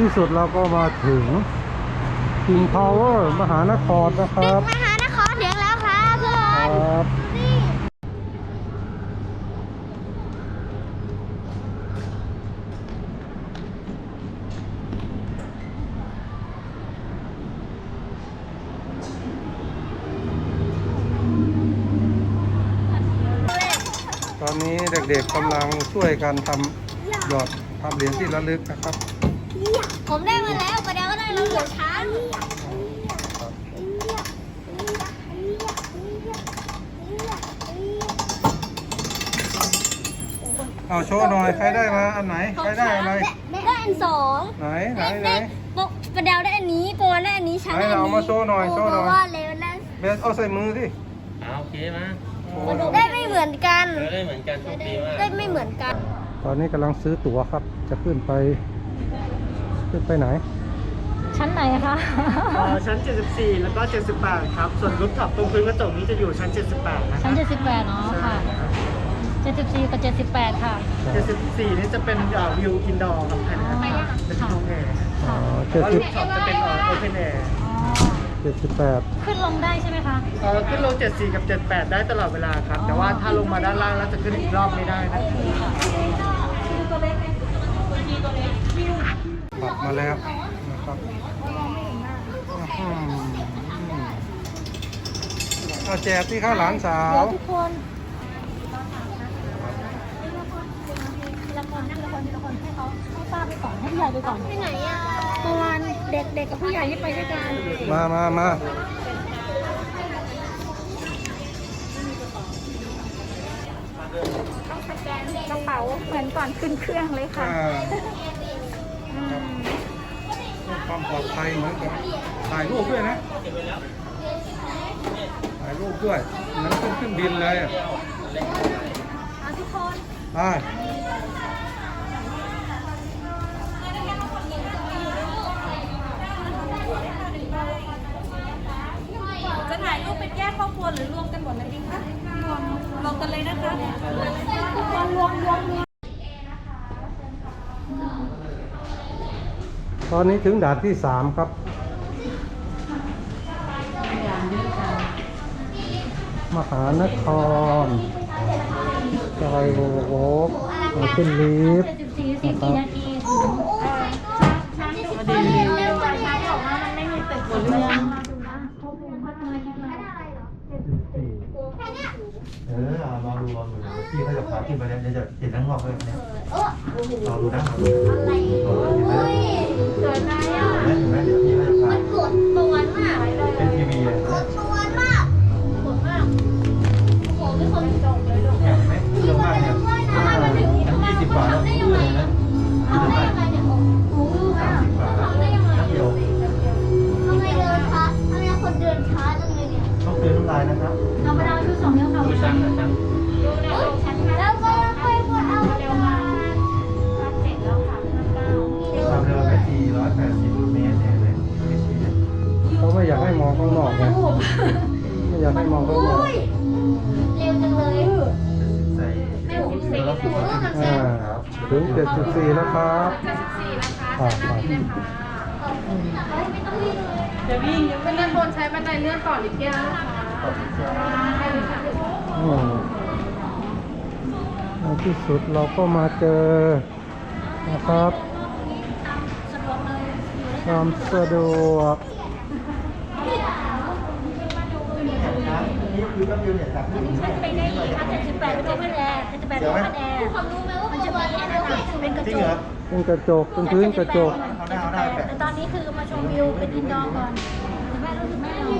ที่สุดเราก็มาถึง King Power มหานครนะครับมหานครถึงแล้วครับเพื่อนครับนี่ตอนนี้เด็กๆกำลังช่วยกันทำหยอดทำเหรียญที่ระลึกนะครับ ผมได้มาแล้วประเดี๋ยวก็ได้แล้วเหลือช้างเอาโชว์หน่อยใครได้มาอันไหนใครได้อะไรได้อันสองไหนไหนไหนได้ปกประเดี๋ยวได้อันนี้โปรได้อันนี้ช้างไหนได้อันเอานี้มาโชว์หน่อยโชว์หน่อยเพราะว่าเร็วได้เบสเอาใส่มือสิเอาโอเคมาได้ไม่เหมือนกัน เออได้เหมือนกันโชคดีมาก ได้ไม่เหมือนกัน ตอนนี้กำลังซื้อตั๋วครับจะขึ้นไป ขึ้นไปไหน ชั้นไหนคะเอ่อชั้น 74 แล้วก็ 78 ครับ ส่วนรูปท็อปตรงพื้นกระจกนี้จะอยู่ชั้น 78 นะคชั้รัน78เนาะค่ะ 74 กับ 78 ค่ะบ74 นี่จะเป็นวิวอินดอร์ครับภายในอาคารเป็นห้องแอร์อ๋อแต่เจ็ดว่าสิบรูปท็อปจะเป็นโอเพนแอร์เจ็ดสิบแปดขึ้นลงได้ใช่ไหมคะขึ้นลง 74 กับ 78 ได้ตลอดเวลาครับ แต่ว่าถ้าลงมาด้านล่างแล้วจะขึ้นอีกรอบไม่ได้นะ ปัดมาแล้วนะครับอื้อหือเอาแจกที่ข้าวหลานสาวเดี๋ยวทุกคนทีละคนนั่งละคนทีละคนให้เขาให้ป้าไปก่อนให้ผู้ใหญ่ไปก่อนไปไหนอะเมื่อวานเด็กๆกับผู้ใหญ่ที่ไปด้วยกัน มามามากระเป๋าเหมือนก่อนขึ้นเครื่องเลยค่ะอ่าครับเพื่อ ความปลอดภัยเหมือนกันถ่ายรูปด้วยนะถ่ายรูปด้วยเหมือนขึ้นเครื่องบินเลยอะเอาทุกคนไปจะถ่ายรูปเป็นแยกครอบครัวหรือรวมกันหมดเลยดีคะรวมรวมกันเลยนะคะทุกคนรวมรวมรวม ตอนนี้ถึงด่านที่สามครับ มหานครจอยโวโวกมาขึ้นลิฟต์74 14นาที ดีเร็วกว่าช้างบอกว่า มันไม่มีตึกบนเรือ เออเอาลองดูลองดูพี่เขาจะพาขึ้นไปเนี่ยเดี๋ยวจะเห็นทั้งรอบเลยเนี่ยลองดูนะลองดูลองดูเห็นไหมเกิดอะไรอะเห็นไหมเดี๋ยวพี่เขาจะพามันกดปวนมากเป็นทีวีเลย ถึง74แล้วครับครับครับเดี๋ยววิ่งเป็นเลื่อนบนใช้บันไดเลื่อนต่ออีกแก้วนะคะอืมในที่สุดเราก็มาเจอนะครับสะดวกเลยความสะดวก นี่คือแป๊บเดียวเนี่ยจากที่ถึงฉันไปได้อีกค่ะ78เป็นโอเพนแอร์78เป็นโอเพนแอร์ความรู้ไหมว่ามันจะมีอันนั้นอะเป็นกระจริจงเหรอกเป็นกระจกเป็นพื้นกระจกเอาหน้าเอาหน้าแปะแต่ตอนนี้คือมาชมวิวเป็นอินดอร์ก่อนแม่รู้สึกแม่รู้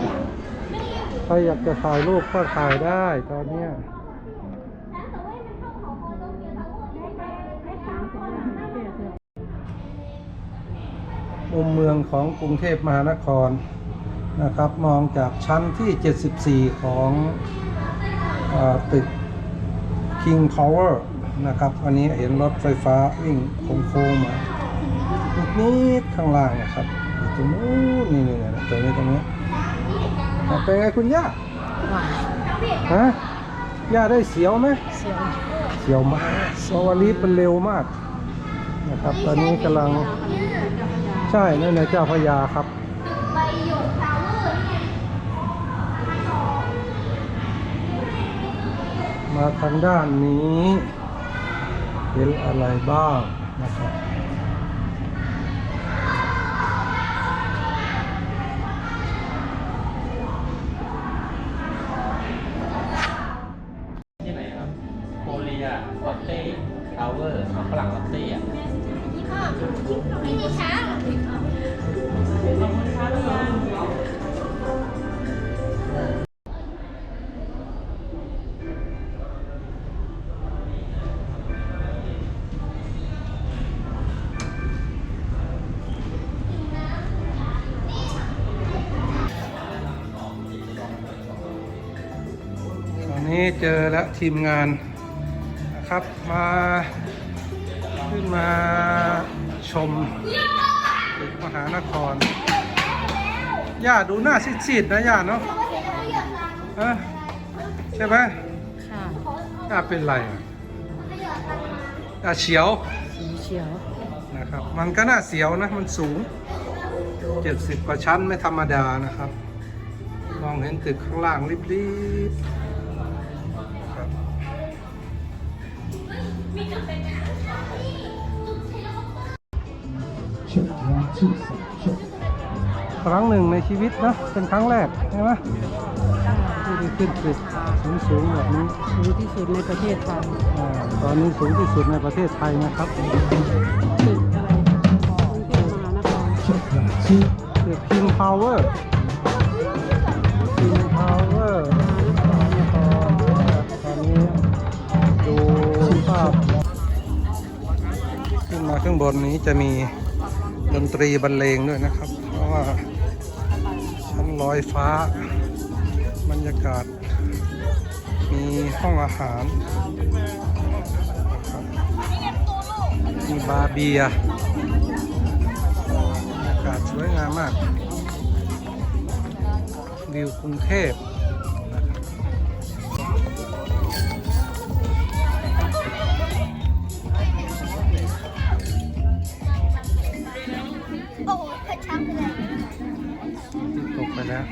ใครอยากจะถ่ายรูปก็ถ่ายได้ตอนเนี้ยมุมเมืองของกรุงเทพมหานคร นะครับมองจากชั้นที่ 74 ของเออตึก King Power นะครับอันนี้เห็นรถไฟฟ้าวิ่งโค้งๆมานิดๆข้างล่างนะครับอยู่ตรงนู้นนี่นี่ๆๆตรงนี้ตรงนี้อะเป็นไงคุณย่าฮะย่าได้เสียวไหมเสียวเสียวมากเพราะว่าลิฟต์มันเร็วมากนะครับ ตอนนี้กำลังใช่นั่นในเจ้าพระยาครับ ใบหยกทาวเวอร์นี่ไงมาทางด้านนี้เห็นอะไรบ้างนะครับที่ไหนครับโคเรียลอตเต้ทาวเวอร์ฝรั่งลอตเต้อะนี่พ่อไม่มีช้า เจอแล้วทีมงานนะครับมาขึ้นมาชมตึกมหานครย่าดูหน้าซีดๆนะย่าเนาะเออใช่ไหมค่ะย่าเป็นไรอะย่าเฉียวสีเขียวนะครับ มันก็น่าเสียวนะ มันสูง 70 กว่าชั้นไม่ธรรมดานะครับ มองเห็นตึกข้างล่างริบๆ ครั้งหนึ่งในชีวิตนะ เป็นครั้งแรกใช่ไหมที่ได้ขึ้นตึกสูงๆแบบนี้สูงที่สุดในประเทศไทยอ่าตอนนี้สูงที่สุดในประเทศไทยนะครับตึกอะไรกรุงเทพมหานครตึก King Power King Power ตอนนี้ดูภาพขึ้นมาข้างบนนี้จะมี ดนตรีบรรเลงด้วยนะครับ เพราะว่าชั้นลอยฟ้า บรรยากาศ มีห้องอาหารมีบาร์เบียบรรยากาศสวยงามมาก วิวกรุงเทพ แล้ว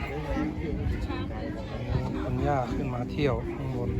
คุณย่าขึ้นมาเที่ยวข้างบน